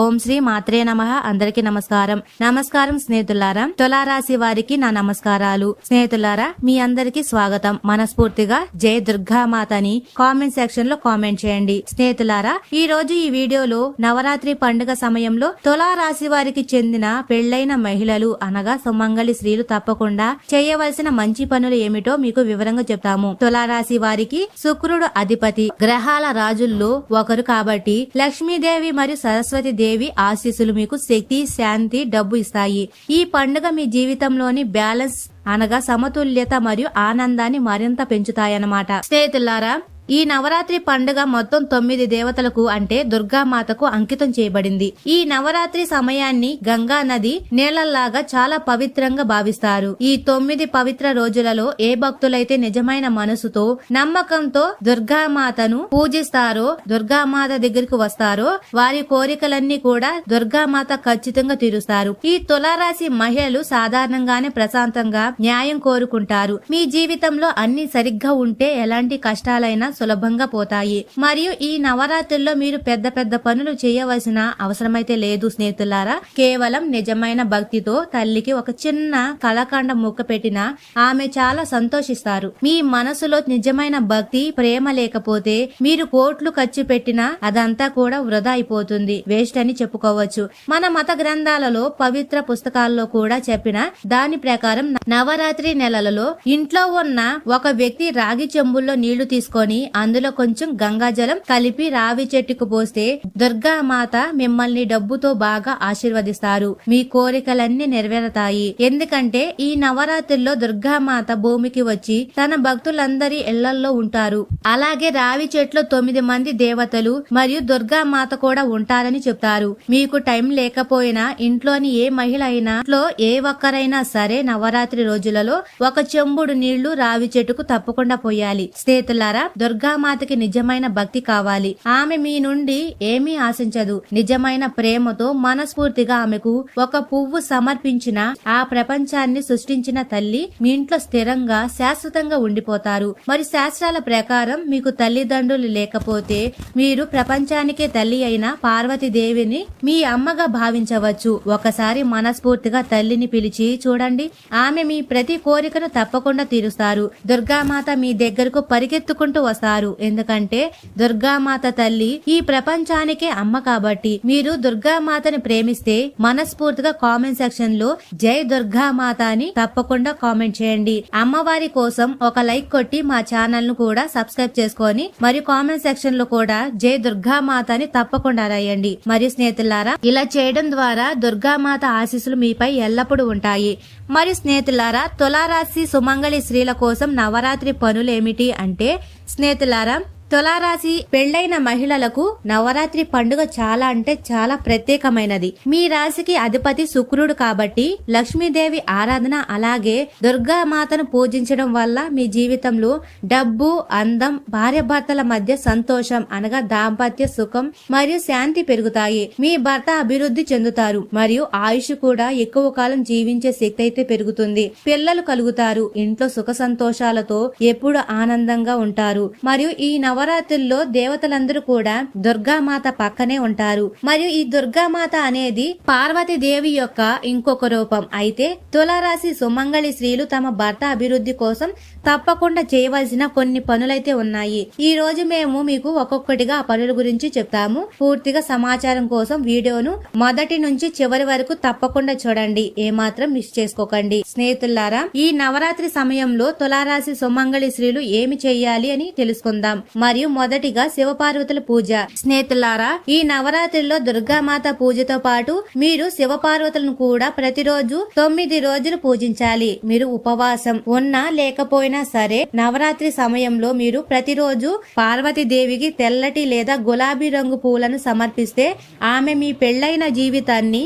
ఓం శ్రీ మాత్రే నమ. అందరికి నమస్కారం. నమస్కారం స్నేహితులారా తులారాశి వారికి నా నమస్కారాలు. స్నేహితులారా మీ అందరికి స్వాగతం. మనస్ఫూర్తిగా జయ దుర్గామాత అని కామెంట్ సెక్షన్లో కామెంట్ చేయండి. స్నేహితులారా ఈ రోజు ఈ వీడియోలో నవరాత్రి పండుగ సమయంలో తులారాశి వారికి చెందిన పెళ్ళైన మహిళలు అనగా సుమంగళి స్త్రీలు తప్పకుండా చేయవలసిన మంచి పనులు ఏమిటో మీకు వివరంగా చెప్తాము. తులారాశి వారికి శుక్రుడు అధిపతి. గ్రహాల రాజుల్లో ఒకరు కాబట్టి లక్ష్మీదేవి మరియు సరస్వతి దేవి ఆశీస్సులు మీకు శక్తి శాంతి డబ్బు ఇస్తాయి. ఈ పండుగ మీ జీవితంలోని బ్యాలెన్స్ అనగా సమతుల్యత మరియు ఆనందాన్ని మరింత పెంచుతాయన్నమాట. స్నేహితులారా ఈ నవరాత్రి పండుగ మొత్తం తొమ్మిది దేవతలకు అంటే దుర్గామాతకు అంకితం చేయబడింది. ఈ నవరాత్రి సమయాన్ని గంగా నది నీళ్ళలాగా చాలా పవిత్రంగా భావిస్తారు. ఈ తొమ్మిది పవిత్ర రోజులలో ఏ భక్తులైతే నిజమైన మనసుతో నమ్మకంతో దుర్గామాతను పూజిస్తారో దుర్గామాత దగ్గరికి వస్తారో వారి కోరికలన్నీ కూడా దుర్గామాత ఖచ్చితంగా తీరుస్తారు. ఈ తులారాశి మహిళలు సాధారణంగానే ప్రశాంతంగా న్యాయం కోరుకుంటారు. మీ జీవితంలో అన్ని సరిగ్గా ఉంటే ఎలాంటి కష్టాలైనా సులభంగా పోతాయి. మరియు ఈ నవరాత్రుల్లో మీరు పెద్ద పెద్ద పనులు చేయవలసిన అవసరమైతే లేదు స్నేహితులారా. కేవలం నిజమైన భక్తితో తల్లికి ఒక చిన్న కళకాండ ముక్క పెట్టినా ఆమె చాలా సంతోషిస్తారు. మీ మనసులో నిజమైన భక్తి ప్రేమ లేకపోతే మీరు కోట్లు ఖర్చు పెట్టినా అదంతా కూడా వృధా అయిపోతుంది. వేస్ట్ అని చెప్పుకోవచ్చు. మన మత గ్రంథాలలో పవిత్ర పుస్తకాల్లో కూడా చెప్పిన దాని ప్రకారం నవరాత్రి నెలలలో ఇంట్లో ఉన్న ఒక వ్యక్తి రాగి చెంబుల్లో నీళ్ళు తీసుకొని అందులో కొంచెం గంగాజలం కలిపి రావి చెట్టుకు పోస్తే దుర్గా మాత మిమ్మల్ని డబ్బుతో బాగా ఆశీర్వదిస్తారు. మీ కోరికలన్నీ నెరవేరతాయి. ఎందుకంటే ఈ నవరాత్రిలో దుర్గామాత భూమికి వచ్చి తన భక్తులందరి ఇళ్ళల్లో ఉంటారు. అలాగే రావి చెట్లు తొమ్మిది మంది దేవతలు మరియు దుర్గామాత కూడా ఉంటారని చెప్తారు. మీకు టైం లేకపోయినా ఇంట్లోని ఏ మహిళ అయినా ఇంట్లో ఏ ఒక్కరైనా సరే నవరాత్రి రోజులలో ఒక చెంబుడు నీళ్ళు రావి చెట్టుకు తప్పకుండా పోయాలి. స్నేహితులారా దుర్గామాతకి నిజమైన భక్తి కావాలి. ఆమె మీ నుండి ఏమీ ఆశించదు. నిజమైన ప్రేమతో మనస్ఫూర్తిగా ఆమెకు ఒక పువ్వు సమర్పించిన ఆ ప్రపంచాన్ని సృష్టించిన తల్లి మీ ఇంట్లో స్థిరంగా శాశ్వతంగా ఉండిపోతారు. మరి శాస్త్రాల ప్రకారం మీకు తల్లిదండ్రులు లేకపోతే మీరు ప్రపంచానికే తల్లి అయిన పార్వతీదేవిని మీ అమ్మగా భావించవచ్చు. ఒకసారి మనస్ఫూర్తిగా తల్లిని పిలిచి చూడండి. ఆమె మీ ప్రతి కోరికను తప్పకుండా తీరుస్తారు. దుర్గామాత మీ దగ్గరకు పరిగెత్తుకుంటూ వస్తారు. ఎందుకంటే దుర్గామాత తల్లి ఈ ప్రపంచానికే అమ్మ కాబట్టి మీరు దుర్గామాతని ప్రేమిస్తే మనస్ఫూర్తిగా కామెంట్ సెక్షన్లో జై దుర్గామాత అని తప్పకుండా కామెంట్ చేయండి. అమ్మవారి కోసం ఒక లైక్ కొట్టి మా ఛానల్ను కూడా సబ్స్క్రైబ్ చేసుకొని మరియు కామెంట్ సెక్షన్లో కూడా జై దుర్గామాత అని తప్పకుండా రాయండి. మరియు స్నేహితులారా ఇలా చేయడం ద్వారా దుర్గామాత ఆశీస్సులు మీపై ఎల్లప్పుడూ ఉంటాయి. మరియు స్నేహితులారా తులారాశి సుమంగళి స్త్రీల కోసం నవరాత్రి పనులేమిటి అంటే స్నేహితులారా తులారాశి పెళ్ళైన మహిళలకు నవరాత్రి పండుగ చాలా అంటే చాలా ప్రత్యేకమైనది. మీ రాశికి అధిపతి శుక్రుడు కాబట్టి లక్ష్మీదేవి ఆరాధన అలాగే దుర్గామాతను పూజించడం వల్ల మీ జీవితంలో డబ్బు అందం భార్యాభర్తల మధ్య సంతోషం అనగా దాంపత్య సుఖం మరియు శాంతి పెరుగుతాయి. మీ భర్త అభివృద్ధి చెందుతారు మరియు ఆయుష్ కూడా ఎక్కువ కాలం జీవించే శక్తి అయితే పెరుగుతుంది. పిల్లలు కలుగుతారు. ఇంట్లో సుఖ సంతోషాలతో ఎప్పుడు ఆనందంగా ఉంటారు. మరియు ఈ నవ నవరాత్రుల్లో దేవతలందరూ కూడా దుర్గామాత పక్కనే ఉంటారు. మరియు ఈ దుర్గామాత అనేది పార్వతి దేవి యొక్క ఇంకొక రూపం. అయితే తులారాశి సుమంగళి స్త్రీలు తమ భర్త అభివృద్ధి కోసం తప్పకుండా చేయవలసిన కొన్ని పనులైతే ఉన్నాయి. ఈ రోజు మేము మీకు ఒక్కొక్కటిగా ఆ పనుల గురించి చెప్తాము. పూర్తిగా సమాచారం కోసం వీడియోను మొదటి నుంచి చివరి వరకు తప్పకుండా చూడండి. ఏమాత్రం మిస్ చేసుకోకండి. స్నేహితులారా ఈ నవరాత్రి సమయంలో తులారాశి సుమంగళి స్త్రీలు ఏమి చేయాలి అని తెలుసుకుందాం. మరియు మొదటిగా శివపార్వతుల పూజ. స్నేహితులారా ఈ నవరాత్రిలో దుర్గామాత పూజతో పాటు మీరు శివపార్వతులను కూడా ప్రతిరోజు తొమ్మిది రోజులు పూజించాలి. మీరు ఉపవాసం ఉన్నా లేకపోయినా సరే నవరాత్రి సమయంలో మీరు ప్రతిరోజు పార్వతీదేవికి తెల్లటి లేదా గులాబీ రంగు పూలను సమర్పిస్తే ఆమె మీ పెళ్ళైన జీవితాన్ని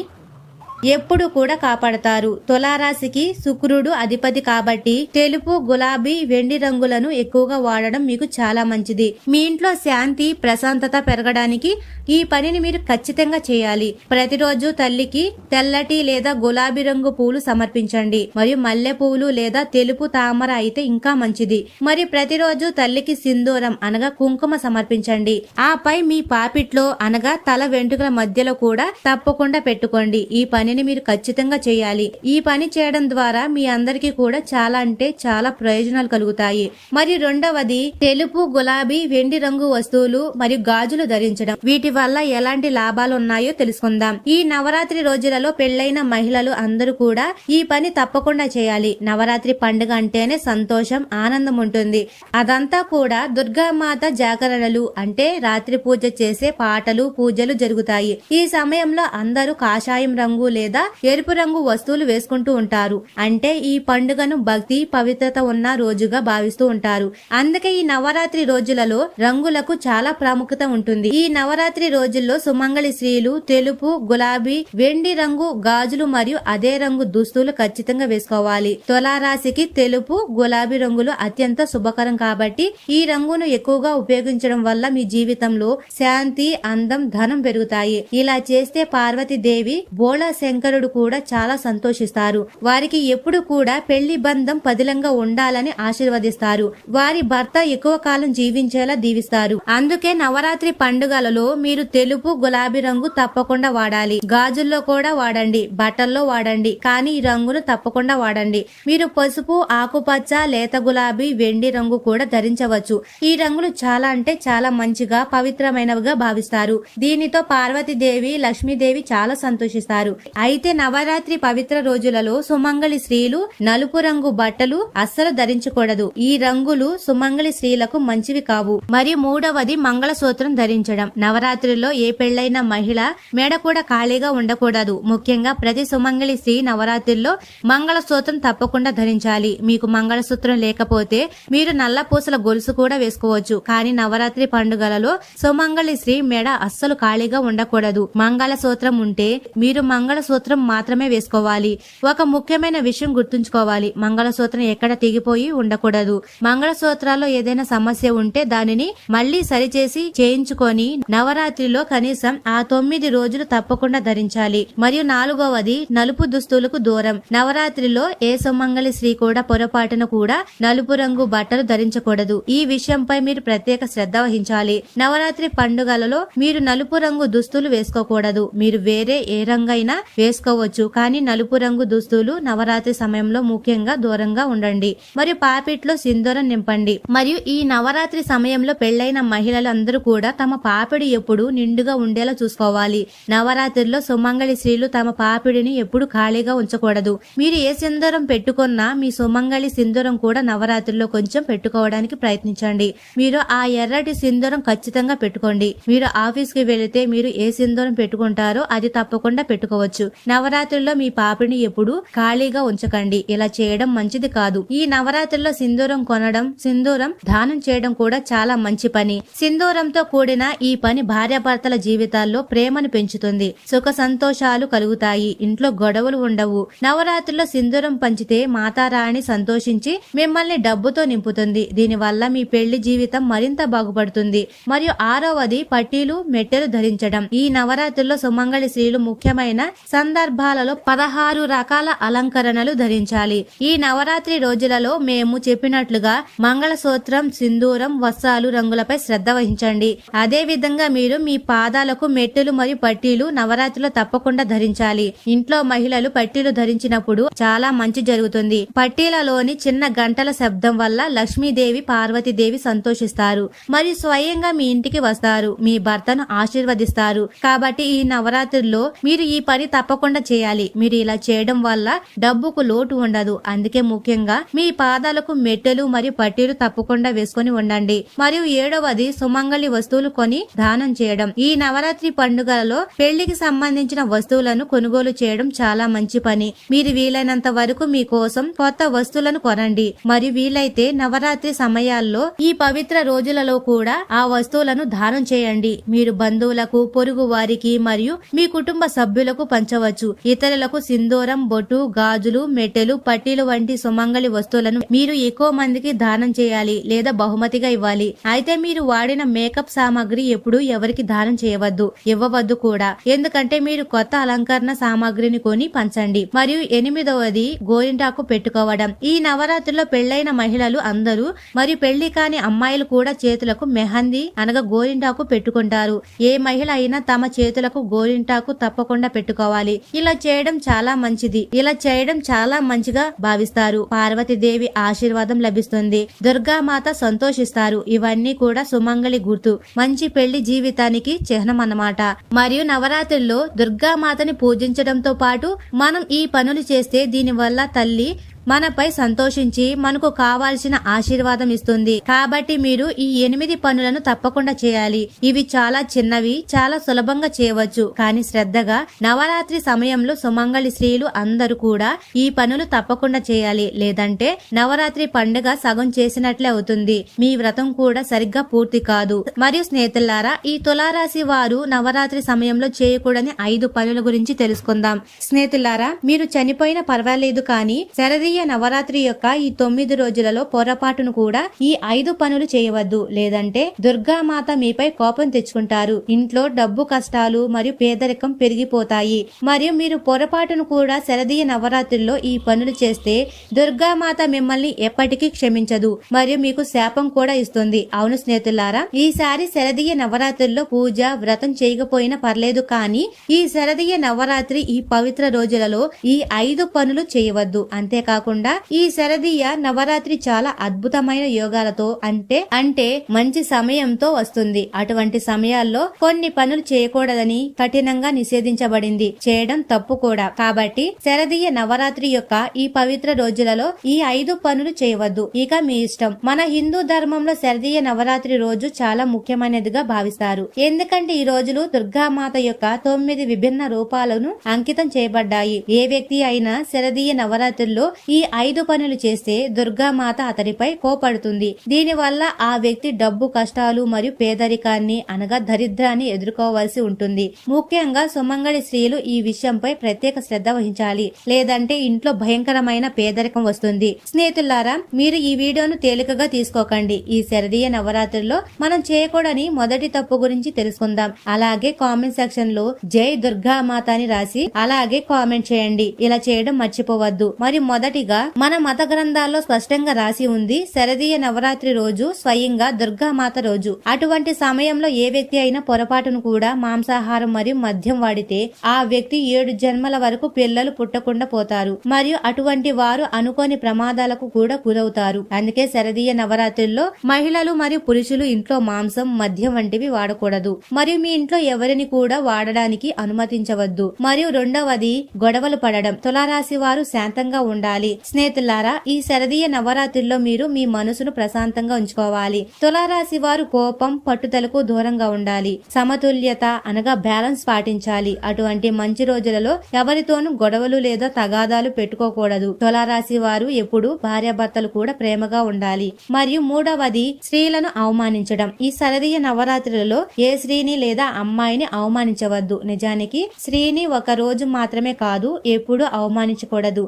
ఎప్పుడు కూడా కాపాడతారు. తులారాశికి శుక్రుడు అధిపతి కాబట్టి తెలుపు గులాబీ వెండి రంగులను ఎక్కువగా వాడడం మీకు చాలా మంచిది. మీ ఇంట్లో శాంతి ప్రశాంతత పెరగడానికి ఈ పనిని మీరు ఖచ్చితంగా చేయాలి. ప్రతిరోజు తల్లికి తెల్లటి లేదా గులాబీ రంగు పూలు సమర్పించండి. మరియు మల్లె పూలు లేదా తెలుపు తామర అయితే ఇంకా మంచిది. మరి ప్రతిరోజు తల్లికి సింధూరం అనగా కుంకుమ సమర్పించండి. ఆపై మీ పాపిట్లో అనగా తల వెంట్రుకల మధ్యలో కూడా తప్పకుండా పెట్టుకోండి. ఈ పని పనిని మీరు ఖచ్చితంగా చేయాలి. ఈ పని చేయడం ద్వారా మీ అందరికీ కూడా చాలా అంటే చాలా ప్రయోజనాలు కలుగుతాయి. మరి రెండవది తెలుపు గులాబీ వెండి రంగు వస్తువులు మరియు గాజులు ధరించడం. వీటి వల్ల ఎలాంటి లాభాలు ఉన్నాయో తెలుసుకుందాం. ఈ నవరాత్రి రోజులలో పెళ్ళైన మహిళలు అందరూ కూడా ఈ పని తప్పకుండా చేయాలి. నవరాత్రి పండుగ అంటేనే సంతోషం ఆనందం ఉంటుంది. అదంతా కూడా దుర్గామాత జాగరణలు అంటే రాత్రి పూజ చేసే పాటలు పూజలు జరుగుతాయి. ఈ సమయంలో అందరూ కాషాయం రంగు లేదా ఎరుపు రంగు వస్తువులు వేసుకుంటూ ఉంటారు. అంటే ఈ పండుగను భక్తి పవిత్రత ఉన్న రోజుగా భావిస్తూ ఉంటారు. అందుకే ఈ నవరాత్రి రోజులలో రంగులకు చాలా ప్రాముఖ్యత ఉంటుంది. ఈ నవరాత్రి రోజుల్లో సుమంగళి స్త్రీలు తెలుపు గులాబీ వెండి రంగు గాజులు మరియు అదే రంగు దుస్తులు ఖచ్చితంగా వేసుకోవాలి. తులారాశికి తెలుపు గులాబీ రంగులు అత్యంత శుభకరం కాబట్టి ఈ రంగును ఎక్కువగా ఉపయోగించడం వల్ల మీ జీవితంలో శాంతి అందం ధనం పెరుగుతాయి. ఇలా చేస్తే పార్వతీదేవి బోళా శంకరుడు కూడా చాలా సంతోషిస్తారు. వారికి ఎప్పుడు కూడా పెళ్ళి బంధం పదిలంగా ఉండాలని ఆశీర్వదిస్తారు. వారి భర్త ఎక్కువ కాలం జీవించేలా దీవిస్తారు. అందుకే నవరాత్రి పండుగలలో మీరు తెలుపు గులాబీ రంగు తప్పకుండా వాడాలి. గాజుల్లో కూడా వాడండి బట్టల్లో వాడండి కానీ ఈ రంగును తప్పకుండా వాడండి. మీరు పసుపు ఆకుపచ్చ లేత గులాబీ వెండి రంగు కూడా ధరించవచ్చు. ఈ రంగులు చాలా అంటే చాలా మంచిగా పవిత్రమైనవిగా భావిస్తారు. దీనితో పార్వతీదేవి లక్ష్మీదేవి చాలా సంతోషిస్తారు. అయితే నవరాత్రి పవిత్ర రోజులలో సుమంగళి స్త్రీలు నలుపు రంగు బట్టలు అస్సలు ధరించకూడదు. ఈ రంగులు సుమంగళి స్త్రీలకు మంచివి కావు. మరియు మూడవది మంగళసూత్రం ధరించడం. నవరాత్రిలో ఏ పెళ్ళైన మహిళ మెడ కూడా ఖాళీగా ఉండకూడదు. ముఖ్యంగా ప్రతి సుమంగళి స్త్రీ నవరాత్రిలో మంగళసూత్రం తప్పకుండా ధరించాలి. మీకు మంగళసూత్రం లేకపోతే మీరు నల్ల పూసల గొలుసు కూడా వేసుకోవచ్చు. కానీ నవరాత్రి పండుగలలో సుమంగళి స్త్రీ మెడ అస్సలు ఖాళీగా ఉండకూడదు. మంగళసూత్రం ఉంటే మీరు మంగళ మంగళసూత్రం మాత్రమే వేసుకోవాలి. ఒక ముఖ్యమైన విషయం గుర్తుంచుకోవాలి. మంగళసూత్రం ఎక్కడ తెగిపోయి ఉండకూడదు. మంగళసూత్రాల్లో ఏదైనా సమస్య ఉంటే దానిని మళ్ళీ సరిచేసి చేయించుకొని నవరాత్రిలో కనీసం ఆ తొమ్మిది రోజులు తప్పకుండా ధరించాలి. మరియు నాలుగవది నలుపు దుస్తులకు దూరం. నవరాత్రిలో ఏ సుమంగళి స్త్రీ కూడా పొరపాటున కూడా నలుపు రంగు బట్టలు ధరించకూడదు. ఈ విషయంపై మీరు ప్రత్యేక శ్రద్ధ వహించాలి. నవరాత్రి పండుగలలో మీరు నలుపు రంగు దుస్తులు వేసుకోకూడదు. మీరు వేరే ఏ రంగైనా వేసుకోవచ్చు. కానీ నలుపు రంగు దుస్తులు నవరాత్రి సమయంలో ముఖ్యంగా దూరంగా ఉండండి. మరియు పాపిట్లో సింధూరం నింపండి. మరియు ఈ నవరాత్రి సమయంలో పెళ్ళైన మహిళలందరూ కూడా తమ పాపిడి ఎప్పుడు నిండుగా ఉండేలా చూసుకోవాలి. నవరాత్రిలో సుమంగళి స్త్రీలు తమ పాపిడిని ఎప్పుడు ఖాళీగా ఉంచకూడదు. మీరు ఏ సింధూరం పెట్టుకున్నా మీ సుమంగళి సింధూరం కూడా నవరాత్రిలో కొంచెం పెట్టుకోవడానికి ప్రయత్నించండి. మీరు ఆ ఎర్రటి సింధూరం ఖచ్చితంగా పెట్టుకోండి. మీరు ఆఫీస్కి వెళితే మీరు ఏ సింధూరం పెట్టుకుంటారో అది తప్పకుండా పెట్టుకోవచ్చు. నవరాత్రుల్లో మీ పాపిడిని ఎప్పుడు ఖాళీగా ఉంచకండి. ఇలా చేయడం మంచిది కాదు. ఈ నవరాత్రుల్లో సింధూరం కొనడం సింధూరం దానం చేయడం కూడా చాలా మంచి పని. సింధూరంతో కూడిన ఈ పని భార్యాభర్తల జీవితాల్లో ప్రేమను పెంచుతుంది. సుఖ సంతోషాలు కలుగుతాయి. ఇంట్లో గొడవలు ఉండవు. నవరాత్రుల్లో సింధూరం పంచితే మాతారాణి సంతోషించి మిమ్మల్ని డబ్బుతో నింపుతుంది. దీనివల్ల మీ పెళ్ళి జీవితం మరింత బాగుపడుతుంది. మరియు ఆరవది పట్టీలు మెట్టెలు ధరించడం. ఈ నవరాత్రుల్లో సుమంగళి స్త్రీలు ముఖ్యమైన సందర్భాలలో పదహారు రకాల అలంకరణలు ధరించాలి. ఈ నవరాత్రి రోజులలో మేము చెప్పినట్లుగా మంగళసూత్రం సింధూరం వస్త్రాలు రంగులపై శ్రద్ధ వహించండి. అదే విధంగా మీరు మీ పాదాలకు మెట్టులు మరియు పట్టీలు నవరాత్రిలో తప్పకుండా ధరించాలి. ఇంట్లో మహిళలు పట్టీలు ధరించినప్పుడు చాలా మంచి జరుగుతుంది. పట్టీలలోని చిన్న గంటల శబ్దం వల్ల లక్ష్మీదేవి పార్వతీదేవి సంతోషిస్తారు. మరియు స్వయంగా మీ ఇంటికి వస్తారు. మీ భర్తను ఆశీర్వదిస్తారు. కాబట్టి ఈ నవరాత్రిలో మీరు ఈ పని తప్పకుండా చేయాలి. మీరు ఇలా చేయడం వల్ల డబ్బుకు లోటు ఉండదు. అందుకే ముఖ్యంగా మీ పాదాలకు మెట్టెలు మరియు పట్టీలు తప్పకుండా వేసుకొని ఉండండి. మరియు ఏడవది సుమంగళి వస్తువులు కొని దానం చేయడం. ఈ నవరాత్రి పండుగలలో పెళ్ళికి సంబంధించిన వస్తువులను కొనుగోలు చేయడం చాలా మంచి పని. మీరు వీలైనంత వరకు మీ కోసం కొత్త వస్తువులను కొనండి. మరియు వీలైతే నవరాత్రి సమయాల్లో ఈ పవిత్ర రోజులలో కూడా ఆ వస్తువులను దానం చేయండి. మీరు బంధువులకు పొరుగు వారికి మరియు మీ కుటుంబ సభ్యులకు పంచు ఉంచవచ్చు ఇతరులకు సింధూరం బొట్టు గాజులు మెట్టెలు పట్టీలు వంటి సుమంగళి వస్తువులను మీరు ఎక్కువ మందికి దానం చేయాలి లేదా బహుమతిగా ఇవ్వాలి. అయితే మీరు వాడిన మేకప్ సామాగ్రి ఎప్పుడు ఎవరికి దానం చేయవద్దు ఇవ్వవద్దు కూడా. ఎందుకంటే మీరు కొత్త అలంకరణ సామాగ్రిని కొని పంచండి. మరియు ఎనిమిదవది గోరింటాకు పెట్టుకోవడం. ఈ నవరాత్రిలో పెళ్ళైన మహిళలు అందరూ మరియు పెళ్ళి కాని అమ్మాయిలు కూడా చేతులకు మెహందీ అనగా గోరింటాకు పెట్టుకుంటారు. ఏ మహిళ అయినా తమ చేతులకు గోరింటాకు తప్పకుండా పెట్టుకోవాలి. ఇలా చేయడం చాలా మంచిది. ఇలా చేయడం చాలా మంచిగా భావిస్తారు. పార్వతీదేవి ఆశీర్వాదం లభిస్తుంది. దుర్గామాత సంతోషిస్తారు. ఇవన్నీ కూడా సుమంగళి గుర్తు. మంచి పెళ్ళి జీవితానికి చిహ్నం అన్నమాట. మరియు నవరాత్రుల్లో దుర్గామాతని పూజించడంతో పాటు మనం ఈ పనులు చేస్తే దీనివల్ల తల్లి మనపై సంతోషించి మనకు కావాల్సిన ఆశీర్వాదం ఇస్తుంది. కాబట్టి మీరు ఈ ఎనిమిది పనులను తప్పకుండా చేయాలి. ఇవి చాలా చిన్నవి చాలా సులభంగా చేయవచ్చు. కానీ శ్రద్ధగా నవరాత్రి సమయంలో సుమంగళి స్త్రీలు అందరూ కూడా ఈ పనులు తప్పకుండా చేయాలి. లేదంటే నవరాత్రి పండుగ సగం చేసినట్లే అవుతుంది. మీ వ్రతం కూడా సరిగ్గా పూర్తి కాదు. మరియు స్నేహితులారా ఈ తులారాశి వారు నవరాత్రి సమయంలో చేయకూడని ఐదు పనుల గురించి తెలుసుకుందాం. స్నేహితులారా మీరు చనిపోయిన పర్వాలేదు కానీ శరదీయ నవరాత్రి యొక్క ఈ తొమ్మిది రోజులలో పొరపాటును కూడా ఈ ఐదు పనులు చేయవద్దు. లేదంటే దుర్గామాత మీపై కోపం తెచ్చుకుంటారు. ఇంట్లో డబ్బు కష్టాలు మరియు పేదరికం పెరిగిపోతాయి. మరియు మీరు పొరపాటును కూడా శరదీయ నవరాత్రిలో ఈ పనులు చేస్తే దుర్గామాత మిమ్మల్ని ఎప్పటికీ క్షమించదు. మరియు మీకు శాపం కూడా ఇస్తుంది. అవును స్నేహితులారా ఈసారి శరదీయ నవరాత్రుల్లో పూజ వ్రతం చేయకపోయినా పర్లేదు కానీ ఈ శరదీయ నవరాత్రి ఈ పవిత్ర రోజులలో ఈ ఐదు పనులు చేయవద్దు. అంతేకాకుండా ఈ శరదీయ నవరాత్రి చాలా అద్భుతమైన యోగాలతో అంటే అంటే మంచి సమయంతో వస్తుంది. అటువంటి సమయాల్లో కొన్ని పనులు చేయకూడదని కఠినంగా నిషేధించబడింది. చేయడం తప్పు కూడా. కాబట్టి శరదీయ నవరాత్రి యొక్క ఈ పవిత్ర రోజులలో ఈ ఐదు పనులు చేయవద్దు. ఇక మీ ఇష్టం. మన హిందూ ధర్మంలో శరదీయ నవరాత్రి రోజు చాలా ముఖ్యమైనదిగా భావిస్తారు. ఎందుకంటే ఈ రోజులు దుర్గామాత యొక్క తొమ్మిది విభిన్న రూపాలను అంకితం చేయబడ్డాయి. ఏ వ్యక్తి అయినా శరదీయ నవరాత్రుల్లో ఈ ఈ ఐదు పనులు చేస్తే దుర్గామాత అతడిపై కోపడుతుంది. దీనివల్ల ఆ వ్యక్తి డబ్బు కష్టాలు మరియు పేదరికాన్ని అనగా దరిద్రాన్ని ఎదుర్కోవాల్సి ఉంటుంది. ముఖ్యంగా సుమంగళి స్త్రీలు ఈ విషయంపై ప్రత్యేక శ్రద్ధ వహించాలి. లేదంటే ఇంట్లో భయంకరమైన పేదరికం వస్తుంది. స్నేహితులారా మీరు ఈ వీడియోను తేలికగా తీసుకోకండి. ఈ శరదీయ నవరాత్రిలో మనం చేయకూడని మొదటి తప్పు గురించి తెలుసుకుందాం. అలాగే కామెంట్ సెక్షన్లో జై దుర్గామాత అని రాసి అలాగే కామెంట్ చేయండి. ఇలా చేయడం మర్చిపోవద్దు. మరి మొదటిగా మన మత గ్రంథాల్లో స్పష్టంగా రాసి ఉంది శరదీయ నవరాత్రి రోజు స్వయంగా దుర్గామాత రోజు. అటువంటి సమయంలో ఏ వ్యక్తి అయినా పొరపాటును కూడా మాంసాహారం మరియు మద్యం వాడితే ఆ వ్యక్తి ఏడు జన్మల వరకు పిల్లలు పుట్టకుండా పోతారు. మరియు అటువంటి వారు అనుకోని ప్రమాదాలకు కూడా గురవుతారు. అందుకే శరదీయ నవరాత్రుల్లో మహిళలు మరియు పురుషులు ఇంట్లో మాంసం మద్యం వంటివి వాడకూడదు. మరియు మీ ఇంట్లో ఎవరిని కూడా వాడడానికి అనుమతించవద్దు. మరియు రెండవది గొడవలు పడడం. తులారాశి వారు శాంతంగా ఉండాలి. స్నేహితులారా ఈ శరదీయ నవరాత్రిలో మీరు మీ మనసును ప్రశాంతంగా ఉంచుకోవాలి. తులారాశి వారు కోపం పట్టుదలకు దూరంగా ఉండాలి. సమతుల్యత అనగా బ్యాలెన్స్ పాటించాలి. అటువంటి మంచి రోజులలో ఎవరితోనూ గొడవలు లేదా తగాదాలు పెట్టుకోకూడదు. తులారాశి వారు ఎప్పుడు భార్యాభర్తలు కూడా ప్రేమగా ఉండాలి. మరియు మూడవది స్త్రీలను అవమానించడం. ఈ శరదీయ నవరాత్రులలో ఏ స్త్రీని లేదా అమ్మాయిని అవమానించవద్దు. నిజానికి స్త్రీని ఒక రోజు మాత్రమే కాదు ఎప్పుడు అవమానించకూడదు.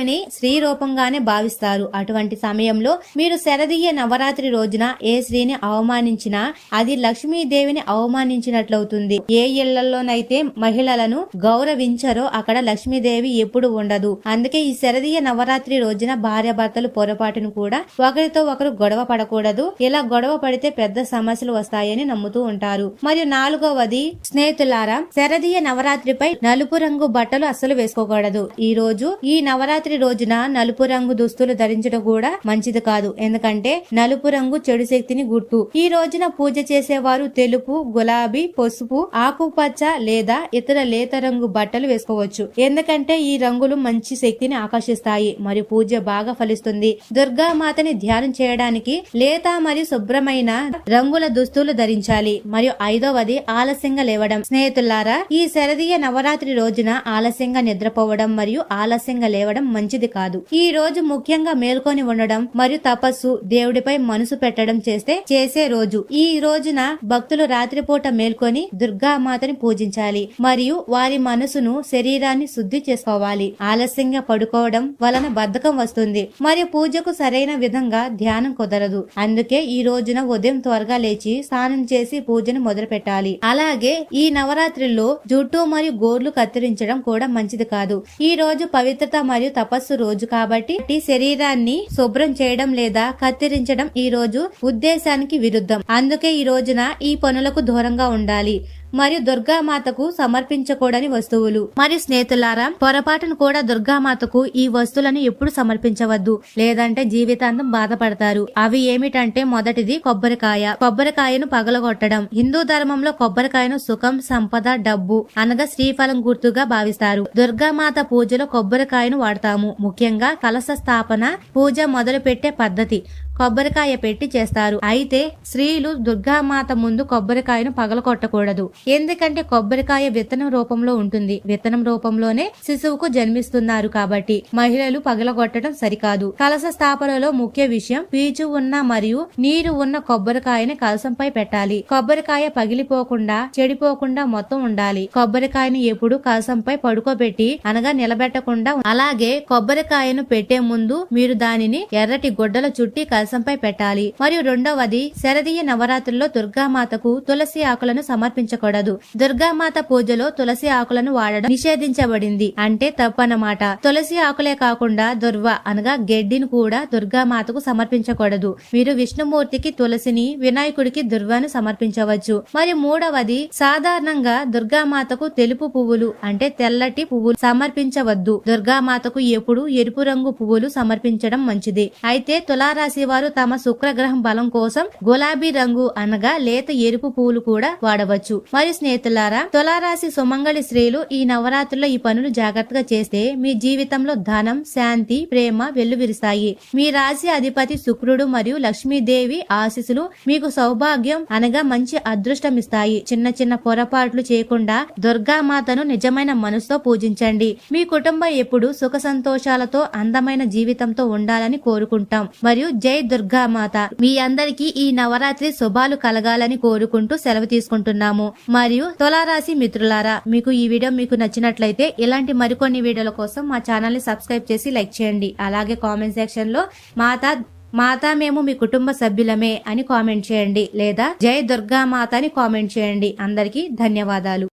లక్ష్మీదేవిని శ్రీ రూపంగానే భావిస్తారు. అటువంటి సమయంలో మీరు శరదీయ నవరాత్రి రోజున ఏ శ్రీని అవమానించినా అది లక్ష్మీదేవిని అవమానించినట్లవుతుంది. ఏ ఇళ్ళలోనైతే మహిళలను గౌరవించరో అక్కడ లక్ష్మీదేవి ఎప్పుడు ఉండదు. అందుకే ఈ శరదీయ నవరాత్రి రోజున భార్యాభర్తలు పొరపాటును కూడా ఒకరితో ఒకరు గొడవ పడకూడదు. ఇలా గొడవ పడితే పెద్ద సమస్యలు వస్తాయని నమ్ముతూ ఉంటారు. మరియు నాలుగవది స్నేహితులారా శరదీయ నవరాత్రిపై నలుపు రంగు బట్టలు అస్సలు వేసుకోకూడదు. ఈ రోజు ఈ నవరాత్రి రోజున నలుపు రంగు దుస్తులు ధరించడం కూడా మంచిది కాదు. ఎందుకంటే నలుపు రంగు చెడు శక్తిని గుర్తు. ఈ రోజున పూజ చేసేవారు తెలుపు గులాబీ పసుపు ఆకుపచ్చ లేదా ఇతర లేత రంగు బట్టలు వేసుకోవచ్చు. ఎందుకంటే ఈ రంగులు మంచి శక్తిని ఆకర్షిస్తాయి. మరియు పూజ బాగా ఫలిస్తుంది. దుర్గామాతని ధ్యానం చేయడానికి లేత మరియు శుభ్రమైన రంగుల దుస్తులు ధరించాలి. మరియు ఐదవది ఆలస్యంగా లేవడం. స్నేహితులారా ఈ శరదీయ నవరాత్రి రోజున ఆలస్యంగా నిద్రపోవడం మరియు ఆలస్యంగా లేవడం మంచిది కాదు. ఈ రోజు ముఖ్యంగా మేల్కొని ఉండడం మరియు తపస్సు దేవుడిపై మనసు పెట్టడం చేస్తే చేసే రోజు. ఈ రోజున భక్తులు రాత్రిపూట మేల్కొని దుర్గామాతని పూజించాలి మరియు వారి మనసును శరీరాన్ని శుద్ధి చేసుకోవాలి. ఆలస్యంగా పడుకోవడం వలన బద్ధకం వస్తుంది మరియు పూజకు సరైన విధంగా ధ్యానం కుదరదు. అందుకే ఈ రోజున ఉదయం త్వరగా లేచి స్నానం చేసి పూజను మొదలు పెట్టాలి అలాగే ఈ నవరాత్రిలో జుట్టు మరియు గోర్లు కత్తిరించడం కూడా మంచిది కాదు. ఈ రోజు పవిత్రత మరియు తపస్సు రోజు కాబట్టి ఈ శరీరాన్ని శుభ్రం చేయడం లేదా కత్తిరించడం ఈ రోజు ఉద్దేశానికి విరుద్ధం. అందుకే ఈ రోజున ఈ పనులకు దూరంగా ఉండాలి. మరియు దుర్గామాతకు సమర్పించకూడని వస్తువులు. మరియు స్నేహితులారా పొరపాటును కూడా దుర్గామాతకు ఈ వస్తువులను ఎప్పుడు సమర్పించవద్దు. లేదంటే జీవితాంతం బాధపడతారు. అవి ఏమిటంటే మొదటిది కొబ్బరికాయ. కొబ్బరికాయను పగలగొట్టడం. హిందూ ధర్మంలో కొబ్బరికాయను సుఖం సంపద డబ్బు అనగా శ్రీఫలం గుర్తుగా భావిస్తారు. దుర్గామాత పూజలో కొబ్బరికాయను వాడతాము. ముఖ్యంగా కలశ స్థాపన పూజ మొదలు పెట్టే పద్ధతి. కొబ్బరికాయ పెట్టి చేస్తారు. అయితే స్త్రీలు దుర్గామాత ముందు కొబ్బరికాయను పగలకొట్టకూడదు ఎందుకంటే కొబ్బరికాయ విత్తనం రూపంలో ఉంటుంది. విత్తనం రూపంలోనే శిశువుకు జన్మిస్తున్నారు కాబట్టి మహిళలు పగలగొట్టడం సరికాదు. కలశ స్థాపనలో ముఖ్య విషయం పీచు ఉన్న మరియు నీరు ఉన్న కొబ్బరికాయని కలశంపై పెట్టాలి. కొబ్బరికాయ పగిలిపోకుండా చెడిపోకుండా మొత్తం ఉండాలి. కొబ్బరికాయని ఎప్పుడు కలశంపై పడుకోబెట్టి అనగా నిలబెట్టకుండా అలాగే కొబ్బరికాయను పెట్టే ముందు మీరు దానిని ఎర్రటి గుడ్డల చుట్టి కలశంపై పెట్టాలి. మరియు రెండవది శరదీయ నవరాత్రుల్లో దుర్గామాతకు తులసి ఆకులను సమర్పించకూడదు. దుర్గామాత పూజలో తులసి ఆకులను వాడడం నిషేధించబడింది. అంటే తప్పనమాట తులసి ఆకులే కాకుండా దుర్వ అనగా గెడ్డిని కూడా దుర్గామాతకు సమర్పించకూడదు. మీరు విష్ణుమూర్తికి తులసిని వినాయకుడికి దుర్వాను సమర్పించవచ్చు. మరియు మూడవది సాధారణంగా దుర్గామాతకు తెలుపు పువ్వులు అంటే తెల్లటి పువ్వులు సమర్పించవద్దు. దుర్గామాతకు ఎప్పుడు ఎరుపు రంగు పువ్వులు సమర్పించడం మంచిది. అయితే తులారాశి వారు తమ శుక్రగ్రహం బలం కోసం గులాబీ రంగు అనగా లేత ఎరుపు పూలు కూడా వాడవచ్చు. మరియు స్నేహితులారా తులారాశి సుమంగళి స్త్రీలు ఈ నవరాత్రుల్లో ఈ పనులు జాగ్రత్తగా చేస్తే మీ జీవితంలో ధనం శాంతి ప్రేమ వెల్లువిరుస్తాయి. మీ రాశి అధిపతి శుక్రుడు మరియు లక్ష్మీదేవి ఆశీస్సులు మీకు సౌభాగ్యం అనగా మంచి అదృష్టం ఇస్తాయి. చిన్న చిన్న పొరపాట్లు చేయకుండా దుర్గామాతను నిజమైన మనసుతో పూజించండి. మీ కుటుంబం ఎప్పుడు సుఖ సంతోషాలతో అందమైన జీవితంతో ఉండాలని కోరుకుంటాం. మరియు జై దుర్గామాత. మీ అందరికీ ఈ నవరాత్రి శుభాలు కలగాలని కోరుకుంటూ సెలవు తీసుకుంటున్నాము. మరియు తులారాశి మిత్రులారా మీకు ఈ వీడియో మీకు నచ్చినట్లయితే ఇలాంటి మరికొన్ని వీడియోల కోసం మా ఛానల్ని సబ్స్క్రైబ్ చేసి లైక్ చేయండి. అలాగే కామెంట్ సెక్షన్లో మాతా మాతా మేము మీ కుటుంబ సభ్యులమే అని కామెంట్ చేయండి. లేదా జై దుర్గా మాత అని కామెంట్ చేయండి. అందరికీ ధన్యవాదాలు.